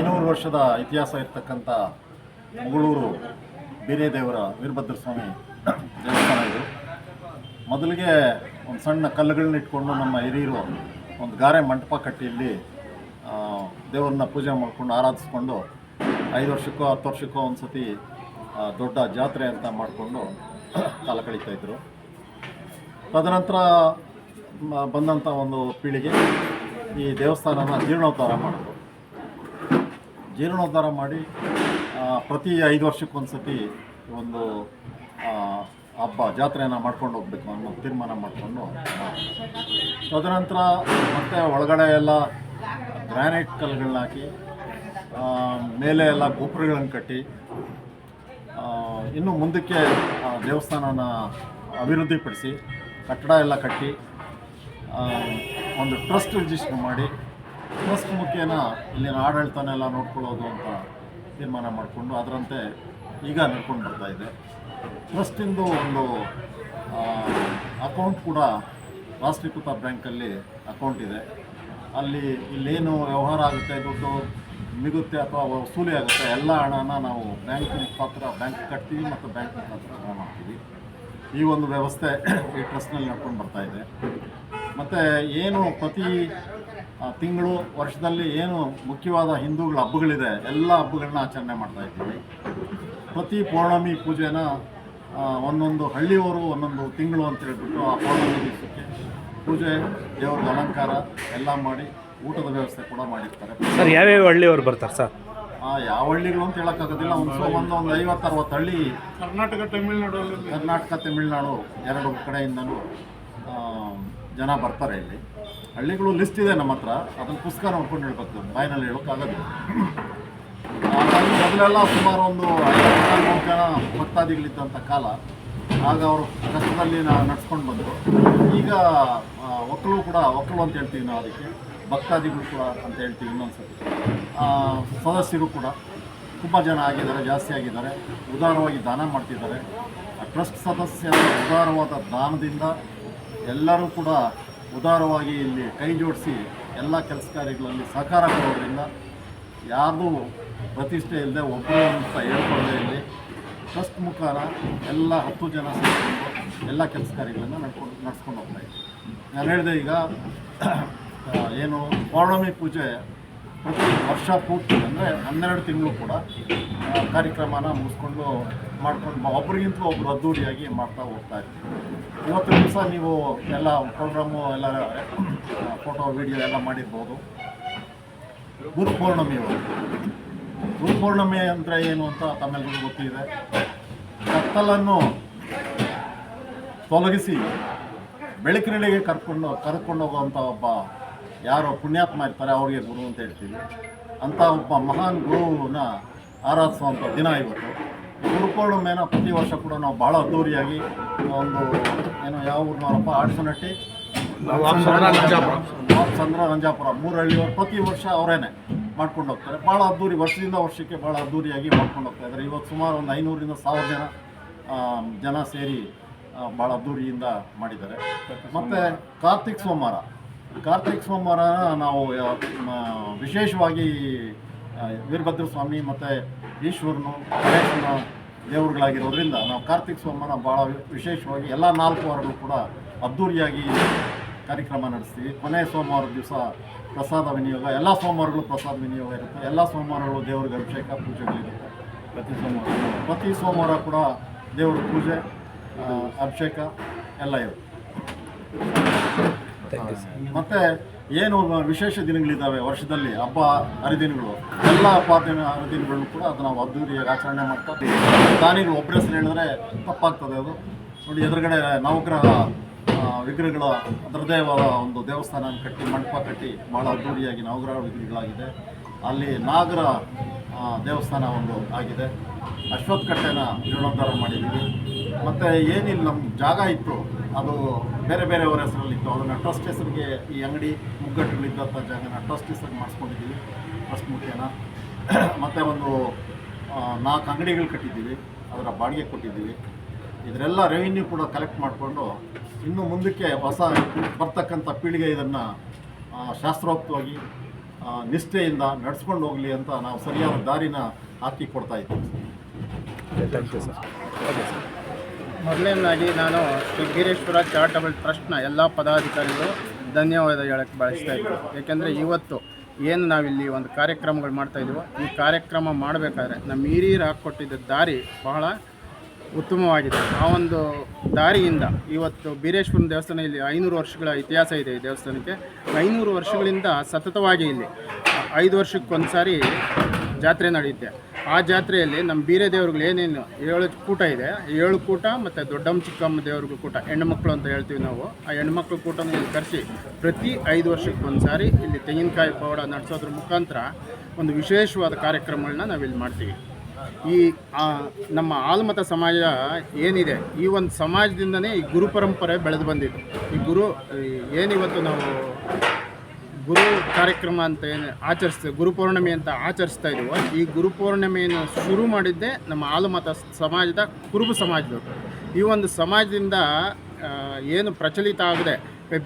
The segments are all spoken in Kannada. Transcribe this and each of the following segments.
ಐನೂರು ವರ್ಷದ ಇತಿಹಾಸ ಇರ್ತಕ್ಕಂಥ ಮುಗಳೂರು ಬೀರೇದೇವರ ವೀರಭದ್ರ ಸ್ವಾಮಿ ದೇವಸ್ಥಾನ ಇದು. ಮೊದಲಿಗೆ ಒಂದು ಸಣ್ಣ ಕಲ್ಲುಗಳನ್ನ ಇಟ್ಕೊಂಡು ನಮ್ಮ ಹಿರಿಯರು ಒಂದು ಗಾರೆ ಮಂಟಪ ಕಟ್ಟಿ ಇಲ್ಲಿ ದೇವರನ್ನ ಪೂಜೆ ಮಾಡ್ಕೊಂಡು ಆರಾಧಿಸ್ಕೊಂಡು ಐದು ವರ್ಷಕ್ಕೋ, ಹತ್ತು ವರ್ಷಕ್ಕೋ ಒಂದು ಸತಿ ದೊಡ್ಡ ಜಾತ್ರೆ ಅಂತ ಮಾಡಿಕೊಂಡು ಕಾಲ ಕಳೀತಾಯಿದ್ರು ತದನಂತರ, ಮ- ಬಂದಂಥ ಒಂದು ಪೀಳಿಗೆ ಈ ದೇವಸ್ಥಾನನ ಜೀರ್ಣೋದ್ಧಾರ ಮಾಡಿದ್ರು. ಜೀರ್ಣೋದ್ಧಾರ ಮಾಡಿ ಪ್ರತಿ ಐದು ವರ್ಷಕ್ಕೊಂದು ಸತಿ ಒಂದು ಹಬ್ಬ, ಜಾತ್ರೆಯನ್ನು ಮಾಡ್ಕೊಂಡು ಹೋಗ್ಬೇಕು ಅನ್ನೋ ತೀರ್ಮಾನ ಮಾಡಿಕೊಂಡು ತದನಂತರ ಮತ್ತೆ ಒಳಗಡೆ ಎಲ್ಲ ಗ್ರಾನೈಟ್ ಕಲ್ಲುಗಳನ್ನ ಹಾಕಿ ಮೇಲೆ ಎಲ್ಲ ಗೋಪುರಗಳನ್ನು ಕಟ್ಟಿ ಇನ್ನು ಮುಂದಕ್ಕೆ ದೇವಸ್ಥಾನನ ಅಭಿವೃದ್ಧಿಪಡಿಸಿ ಕಟ್ಟಡ ಎಲ್ಲ ಕಟ್ಟಿ ಒಂದು ಟ್ರಸ್ಟ್ ರಿಜಿಸ್ಟರ್ ಮಾಡಿ ಟ್ರಸ್ಟ್ ಮುಖೇನ ಇಲ್ಲಿನ ಆಡಳಿತನೆಲ್ಲ ನೋಡ್ಕೊಳ್ಳೋದು ಅಂತ ತೀರ್ಮಾನ ಮಾಡಿಕೊಂಡು ಅದರಂತೆ ಈಗ ನಡ್ಕೊಂಡು ಬರ್ತಾ ಇದೆ. ಟ್ರಸ್ಟಿಂದು ಒಂದು ಅಕೌಂಟ್ ಕೂಡ ರಾಷ್ಟ್ರೀಕೃತ ಬ್ಯಾಂಕಲ್ಲಿ ಅಕೌಂಟ್ ಇದೆ. ಅಲ್ಲಿ ಇಲ್ಲೇನು ವ್ಯವಹಾರ ಆಗುತ್ತೆ, ದುಡ್ಡು ಮಿಗುತ್ತೆ ಅಥವಾ ವಸೂಲಿ ಆಗುತ್ತೆ, ಎಲ್ಲ ಹಣನ ನಾವು ಬ್ಯಾಂಕ್ ಮುಖಾಂತರ ಬ್ಯಾಂಕ್ ಕಟ್ತೀವಿ ಮತ್ತು ಬ್ಯಾಂಕ್ ಮುಖಾಂತರ ಹಣ ಮಾಡ್ತೀವಿ. ಈ ಒಂದು ವ್ಯವಸ್ಥೆ ಈ ಟ್ರಸ್ಟ್ನಲ್ಲಿ ನಡ್ಕೊಂಡು ಬರ್ತಾ ಇದೆ. ಮತ್ತು ಏನು ಪ್ರತಿ ತಿಂಗಳು ವರ್ಷದಲ್ಲಿ ಏನು ಮುಖ್ಯವಾದ ಹಿಂದೂಗಳ ಹಬ್ಬಗಳಿದೆ ಎಲ್ಲ ಹಬ್ಬಗಳನ್ನ ಆಚರಣೆ ಮಾಡ್ತಾ ಇದ್ದೀವಿ. ಪ್ರತಿ ಪೌರ್ಣಮಿ ಪೂಜೆನ ಒಂದೊಂದು ಹಳ್ಳಿಯವರು ಒಂದೊಂದು ತಿಂಗಳು ಅಂತ ಹೇಳ್ಬಿಟ್ಟು ಆ ಪೌರ್ಣಮಿ ದಿವಸಕ್ಕೆ ಪೂಜೆ ದೇವ್ರಿಗೆ ಅಲಂಕಾರ ಎಲ್ಲ ಮಾಡಿ ಊಟದ ವ್ಯವಸ್ಥೆ ಕೂಡ ಮಾಡಿರ್ತಾರೆ. ಸರ್ ಯಾವ್ಯಾವ ಹಳ್ಳಿಯವರು ಬರ್ತಾರೆ ಸರ್? ಆ, ಯಾವ ಹಳ್ಳಿಗಳು ಅಂತ ಹೇಳೋಕ್ಕಾಗೋದಿಲ್ಲ. ಒಂದು ಒಂದು ಒಂದು ಐವತ್ತು ಅರವತ್ತು ಹಳ್ಳಿ ಕರ್ನಾಟಕ ತಮಿಳುನಾಡು ಕರ್ನಾಟಕ ತಮಿಳುನಾಡು ಎರಡು ಕಡೆಯಿಂದಲೂ ಆ, ಜನ ಬರ್ತಾರೆ ಇಲ್ಲಿ. ಹಳ್ಳಿಗಳು ಲಿಸ್ಟ್ ಇದೆ ನಮ್ಮ ಹತ್ರ. ಅದನ್ನು ಪುಸ್ತಕ ನೋಡ್ಕೊಂಡು ಹೇಳ್ಬೇಕು ಬಾಯಿನಲ್ಲಿ ಹೇಳೋಕ್ಕಾಗೋದಿಲ್ಲ ಹಾಗಾಗಿ ಮೊದಲೆಲ್ಲ ಸುಮಾರು ಒಂದು ಐದು ಜನ ಭಕ್ತಾದಿಗಳಿದ್ದಂಥ ಕಾಲ. ಆಗ ಅವರು ಕಷ್ಟದಲ್ಲಿ ನಾವು ನಡ್ಸ್ಕೊಂಡು ಬಂದರು. ಈಗ ಒಕ್ಕಲು ಕೂಡ, ಒಕ್ಕಲು ಅಂತ ಹೇಳ್ತೀವಿ ನಾವು ಅದಕ್ಕೆ. ಭಕ್ತಾದಿಗಳು ಕೂಡ ಅಂತ ಹೇಳ್ತೀವಿ ಇನ್ನೊಂದ್ಸತಿ. ಸದಸ್ಯರು ಕೂಡ ತುಂಬ ಜನ ಆಗಿದ್ದಾರೆ, ಜಾಸ್ತಿ ಆಗಿದ್ದಾರೆ. ಉದಾರವಾಗಿ ದಾನ ಮಾಡ್ತಿದ್ದಾರೆ. ಟ್ರಸ್ಟ್ ಸದಸ್ಯರ ಉದಾರವಾದ ದಾನದಿಂದ ಎಲ್ಲರೂ ಕೂಡ ಉದಾರವಾಗಿ ಇಲ್ಲಿ ಕೈ ಜೋಡಿಸಿ ಎಲ್ಲ ಕೆಲಸ ಕಾರ್ಯಗಳಲ್ಲಿ ಸಹಕಾರ ಕೊಡೋದ್ರಿಂದ ಯಾರ್ದು ಪ್ರತಿಷ್ಠೆ ಇಲ್ಲದೆ ಒಬ್ಬರು ಅಂತ ಹೇಳ್ಕೊಳ್ಳದೆ ಇಲ್ಲಿ ಟ್ರಸ್ಟ್ ಮುಖಾರ ಎಲ್ಲ ಹತ್ತು ಜನ ಸೇರಿಕೊಂಡು ಎಲ್ಲ ಕೆಲಸ ಕಾರ್ಯಗಳನ್ನು ನಡ್ಕೊಂಡು ನಡ್ಸ್ಕೊಂಡು ಹೋಗ್ತಾ ಇದ್ದೀವಿ ನಾನು ಹೇಳಿದೆ ಈಗ ಏನು ಪೌರ್ಣಮಿ ಪೂಜೆ ವರ್ಷ ಪೂರ್ತಿ ಅಂದರೆ ಹನ್ನೆರಡು ತಿಂಗಳು ಕೂಡ ಕಾರ್ಯಕ್ರಮನ ಮುಗಿಸ್ಕೊಂಡು ಮಾಡ್ಕೊಂಡು ಒಬ್ಬರಿಗಿಂತ ಒಬ್ಬರು ಅದ್ದೂರಿಯಾಗಿ ಮಾಡ್ತಾ ಹೋಗ್ತಾ ಇರ್ತೀವಿ. ಇವತ್ತು ದಿವಸ ನೀವು ಎಲ್ಲ ಪ್ರೋಗ್ರಾಮು ಎಲ್ಲ ಫೋಟೋ ವಿಡಿಯೋ ಎಲ್ಲ ಮಾಡಿರ್ಬೋದು. ಗುರು ಪೌರ್ಣಮಿ ಗುರು ಪೌರ್ಣಮಿ ಅಂದರೆ ಏನು ಅಂತ ತಮ್ಮೆಲ್ಲರಿಗೂ ಗೊತ್ತಿದೆ. ಕತ್ತಲನ್ನು ತೊಲಗಿಸಿ ಬೆಳಕಿನಡೆಗೆ ಕರ್ಕೊಂಡು ಕರ್ಕೊಂಡು ಹೋಗುವಂಥ ಒಬ್ಬ ಯಾರು ಪುಣ್ಯಾತ್ಮ ಇರ್ತಾರೆ ಅವರಿಗೆ ಗುರು ಅಂತ ಹೇಳ್ತೀವಿ. ಅಂಥ ಒಬ್ಬ ಮಹಾನ್ ಗುರುವನ್ನ ಆರಾಧಿಸುವಂಥ ದಿನ ಇವತ್ತು. ಮೇನ ಪ್ರತಿ ವರ್ಷ ಕೂಡ ನಾವು ಭಾಳ ಅದ್ದೂರಿಯಾಗಿ ಒಂದು ಏನು ಯಾವ ಊರಿನವರಪ್ಪ ಆಡ್ಸನಟ್ಟಿ ಚಂದ್ರ ರಂಜಾಪುರ. ಮೂರು ಹಳ್ಳಿಯವರು ಪ್ರತಿ ವರ್ಷ ಅವರೇನೆ ಮಾಡ್ಕೊಂಡು ಹೋಗ್ತಾರೆ. ಭಾಳ ಅದ್ದೂರಿ ವರ್ಷದಿಂದ ವರ್ಷಕ್ಕೆ ಭಾಳ ಅದ್ದೂರಿಯಾಗಿ ಮಾಡ್ಕೊಂಡು ಹೋಗ್ತಾ ಇದ್ದಾರೆ. ಇವತ್ತು ಸುಮಾರು ಒಂದು ಐನೂರಿಂದ ಸಾವಿರ ಜನ ಜನ ಸೇರಿ ಭಾಳ ಅದ್ದೂರಿಯಿಂದ ಮಾಡಿದ್ದಾರೆ. ಮತ್ತು ಕಾರ್ತಿಕ್ ಸೋಮವಾರ. ಕಾರ್ತಿಕ್ ಸೋಮವಾರ ನಾವು ವಿಶೇಷವಾಗಿ ವೀರಭದ್ರ ಸ್ವಾಮಿ ಮತ್ತು ಈಶ್ವರನು, ಗಣೇಶನ ದೇವರುಗಳಾಗಿರೋದ್ರಿಂದ ನಾವು ಕಾರ್ತಿಕ್ ಸೋಮವಾರ ಭಾಳ ವಿಶೇಷವಾಗಿ ಎಲ್ಲ ನಾಲ್ಕು ವಾರಗಳು ಕೂಡ ಅದ್ಧೂರಿಯಾಗಿ ಕಾರ್ಯಕ್ರಮ ನಡೆಸ್ತೀವಿ. ಕೊನೆ ಸೋಮವಾರ ದಿವಸ ಪ್ರಸಾದ ವಿನಿಯೋಗ, ಎಲ್ಲ ಸೋಮವಾರಗಳು ಪ್ರಸಾದ ವಿನಿಯೋಗ ಇರುತ್ತೆ. ಎಲ್ಲ ಸೋಮವಾರಗಳು ದೇವ್ರಿಗೆ ಅಭಿಷೇಕ ಪೂಜೆಗಳಿರುತ್ತೆ ಪ್ರತಿ ಸೋಮವಾರ. ಪ್ರತಿ ಸೋಮವಾರ ಕೂಡ ದೇವ್ರ ಪೂಜೆ ಅಭಿಷೇಕ ಎಲ್ಲ ಇರುತ್ತೆ. ಮತ್ತೆ ಏನು ವಿಶೇಷ ದಿನಗಳಿದ್ದಾವೆ ವರ್ಷದಲ್ಲಿ? ಹಬ್ಬ, ಹರಿದಿನಗಳು. ಎಲ್ಲ ಹಬ್ಬ ಹರಿದಿನಗಳನ್ನು ಹರಿದಿನಗಳು ಕೂಡ ಅದು ನಾವು ಅದ್ದೂರಿಯಾಗಿ ಆಚರಣೆ ಮಾಡ್ತಾ ದಾನಿಗಳು ಒಬ್ಬರ ಹೆಸರು ಹೇಳಿದ್ರೆ ತಪ್ಪಾಗ್ತದೆ ಅದು. ನೋಡಿ, ಎದುರುಗಡೆ ನವಗ್ರಹ ವಿಗ್ರಹಗಳ ಅದರದೇ ಒಂದು ದೇವಸ್ಥಾನ ಕಟ್ಟಿ, ಮಂಟಪ ಕಟ್ಟಿ ಭಾಳ ಅದ್ದೂರಿಯಾಗಿ ನವಗ್ರಹ ವಿಗ್ರಹಗಳಾಗಿದೆ. ಅಲ್ಲಿ ನಾಗರ ದೇವಸ್ಥಾನ ಒಂದು ಆಗಿದೆ. ಅಶ್ವತ್ಥ ಕಟ್ಟೆನ ಜೀರ್ಣೋದ್ಧಾರ ಮಾಡಿದ್ದೀವಿ. ಮತ್ತು ಏನಿಲ್ಲ ನಮ್ಮ ಜಾಗ ಇತ್ತು. ಅದು ಬೇರೆ ಬೇರೆ ಅವರ ಹೆಸರಲ್ಲಿತ್ತು. ಅದನ್ನು ಟ್ರಸ್ಟ್ ಹೆಸರಿಗೆ ಈ ಅಂಗಡಿ ಮುಗ್ಗಟ್ಟುಗಳಿದ್ದಂಥ ಜಾಗನ ಟ್ರಸ್ಟ್ ಹೆಸರಿಗೆ ಮಾಡಿಸ್ಕೊಂಡಿದ್ದೀವಿ. ಟ್ರಸ್ಟ್ ಮುಖ್ಯನ ಮತ್ತು ಒಂದು ನಾಲ್ಕು ಅಂಗಡಿಗಳು ಕಟ್ಟಿದ್ದೀವಿ. ಅದರ ಬಾಡಿಗೆ ಕೊಟ್ಟಿದ್ದೀವಿ. ಇದರೆಲ್ಲ ರೆವಿನ್ಯೂ ಕೂಡ ಕಲೆಕ್ಟ್ ಮಾಡಿಕೊಂಡು ಇನ್ನು ಮುಂದಕ್ಕೆ ಹೊಸ ಬರ್ತಕ್ಕಂಥ ಪೀಳಿಗೆ ಇದನ್ನು ಶಾಸ್ತ್ರೋಕ್ತವಾಗಿ ನಿಷ್ಠೆಯಿಂದ ನಡೆಸ್ಕೊಂಡು ಹೋಗಲಿ ಅಂತ ನಾವು ಸರಿಯಾದ ದಾರಿನ ಹಾಕಿ ಕೊಡ್ತಾ ಇದ್ದೀವಿ. ಸರ್ ಓಕೆ ಸರ್ ಮೊದಲನೇದಾಗಿ ನಾನು ಶ್ರೀ ವೀರೇಶ್ವರ ಚಾರಿಟಬಲ್ ಟ್ರಸ್ಟ್ನ ಎಲ್ಲ ಪದಾಧಿಕಾರಿಗಳು ಧನ್ಯವಾದ ಹೇಳಕ್ಕೆ ಬಯಸ್ತಾ ಇದ್ದೀನಿ ಏಕೆಂದರೆ ಇವತ್ತು ಏನು ನಾವಿಲ್ಲಿ ಒಂದು ಕಾರ್ಯಕ್ರಮಗಳು ಮಾಡ್ತಾ ಇದೀವೋ ಈ ಕಾರ್ಯಕ್ರಮ ಮಾಡಬೇಕಾದ್ರೆ ನಮ್ಮ ಹಿರಿಯರು ಹಾಕ್ಕೊಟ್ಟಿದ್ದ ದಾರಿ ಬಹಳ ಉತ್ತಮವಾಗಿದೆ. ಆ ಒಂದು ದಾರಿಯಿಂದ ಇವತ್ತು ಬೀರೇಶ್ವರನ ದೇವಸ್ಥಾನ ಇಲ್ಲಿ ಐನೂರು ವರ್ಷಗಳ ಇತಿಹಾಸ ಇದೆ ಈ ದೇವಸ್ಥಾನಕ್ಕೆ. ಐನೂರು ವರ್ಷಗಳಿಂದ ಸತತವಾಗಿ ಇಲ್ಲಿ, ಐದು ವರ್ಷಕ್ಕೊಂದು ಸಾರಿ ಜಾತ್ರೆ ನಡೆಯುತ್ತೆ. ಆ ಜಾತ್ರೆಯಲ್ಲಿ ನಮ್ಮ ಬೀರೆ ದೇವ್ರುಗಳು ಏನೇನು ಏಳು ಕೂಟ ಇದೆ, ಏಳು ಕೂಟ ಮತ್ತು ದೊಡ್ಡಮ್ಮ, ಚಿಕ್ಕಮ್ಮ ದೇವ್ರಿಗೂ ಕೂಟ ಹೆಣ್ಮಕ್ಳು ಅಂತ ಹೇಳ್ತೀವಿ ನಾವು. ಆ ಹೆಣ್ಮಕ್ಳು ಕೂಟನ ಇಲ್ಲಿ ಕರೆಸಿ ಪ್ರತಿ ಐದು ವರ್ಷಕ್ಕೆ ಒಂದು ಸಾರಿ ಇಲ್ಲಿ ತೆಂಗಿನಕಾಯಿ ಪೌಡ ನಡೆಸೋದ್ರ ಮುಖಾಂತರ ಒಂದು ವಿಶೇಷವಾದ ಕಾರ್ಯಕ್ರಮಗಳನ್ನ ನಾವಿಲ್ಲಿ ಮಾಡ್ತೀವಿ. ಈ ನಮ್ಮ ಆಲ್ಮತ ಸಮಾಜ ಏನಿದೆ, ಈ ಒಂದು ಸಮಾಜದಿಂದನೇ ಈ ಗುರು ಪರಂಪರೆ ಬೆಳೆದು ಬಂದಿದೆ. ಈ ಗುರು ಏನಿವತ್ತು ನಾವು ಗುರು ಕಾರ್ಯಕ್ರಮ ಅಂತ ಏನು ಆಚರಿಸ್ತೇವೆ ಗುರು ಪೌರ್ಣಿಮೆ ಅಂತ ಆಚರಿಸ್ತಾ ಇದ್ದೀವೋ ಈ ಗುರು ಪೌರ್ಣಿಮೆಯನ್ನು ಶುರು ಮಾಡಿದ್ದೇ ನಮ್ಮ ಆಲುಮತ ಸಮಾಜದ ಕುರುಬು ಸಮಾಜದವರು. ಈ ಒಂದು ಸಮಾಜದಿಂದ ಏನು ಪ್ರಚಲಿತ ಆಗದೆ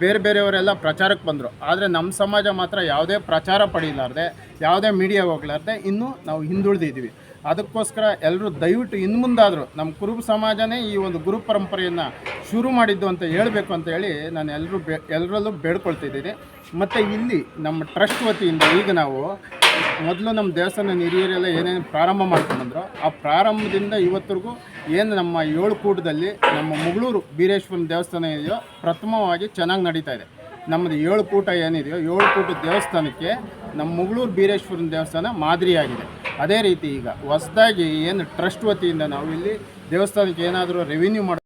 ಬೇರೆ ಬೇರೆಯವರೆಲ್ಲ ಪ್ರಚಾರಕ್ಕೆ ಬಂದರು. ಆದರೆ ನಮ್ಮ ಸಮಾಜ ಮಾತ್ರ ಯಾವುದೇ ಪ್ರಚಾರ ಪಡೀಲಾರ್ದೆ ಯಾವುದೇ ಮೀಡಿಯಾ ಹೋಗ್ಲಾರ್ದೆ, ಇನ್ನೂ ನಾವು ಹಿಂದುಳಿದಿದ್ದೀವಿ. ಅದಕ್ಕೋಸ್ಕರ ಎಲ್ಲರೂ ದಯವಿಟ್ಟು ಇನ್ನು ಮುಂದಾದರೂ ನಮ್ಮ ಕುರುಬ ಸಮಾಜನೇ ಈ ಒಂದು ಗುರು ಪರಂಪರೆಯನ್ನು ಶುರು ಮಾಡಿದ್ದು ಅಂತ ಹೇಳಬೇಕು ಅಂತ ಹೇಳಿ ನಾನು ಎಲ್ಲರೂ ಬೆ ಎಲ್ಲರಲ್ಲೂ ಬೇಡ್ಕೊಳ್ತಿದ್ದೀನಿ ಮತ್ತು ಇಲ್ಲಿ ನಮ್ಮ ಟ್ರಸ್ಟ್ ವತಿಯಿಂದ ಈಗ ನಾವು ಮೊದಲು ನಮ್ಮ ದೇವಸ್ಥಾನ ಹಿರಿಯರೆಲ್ಲ ಏನೇನು ಪ್ರಾರಂಭ ಮಾಡ್ಕೊಂಡ್ಬಂದ್ರು ಆ ಪ್ರಾರಂಭದಿಂದ ಇವತ್ತಿಗೂ ಏನು ನಮ್ಮ ಏಳು ಕೂಟದಲ್ಲಿ ನಮ್ಮ ಮುಗಳೂರು ಬೀರೇಶ್ವರನ ದೇವಸ್ಥಾನ ಇದೆಯೋ ಪ್ರಥಮವಾಗಿ ಚೆನ್ನಾಗಿ ನಡೀತಾ ಇದೆ. ನಮ್ಮದು ಏಳು ಕೂಟ ಏನಿದೆಯೋ, ಏಳು ಕೂಟದ ದೇವಸ್ಥಾನಕ್ಕೆ ನಮ್ಮ ಮುಗಳೂರು ಬೀರೇಶ್ವರನ ದೇವಸ್ಥಾನ ಮಾದರಿಯಾಗಿದೆ. ಅದೇ ರೀತಿ ಈಗ ಹೊಸದಾಗಿ ಏನು ಟ್ರಸ್ಟ್ ವತಿಯಿಂದ ನಾವು ಇಲ್ಲಿ ದೇವಸ್ಥಾನಕ್ಕೆ ಏನಾದರೂ ರೆವಿನ್ಯೂ ಮಾಡಿ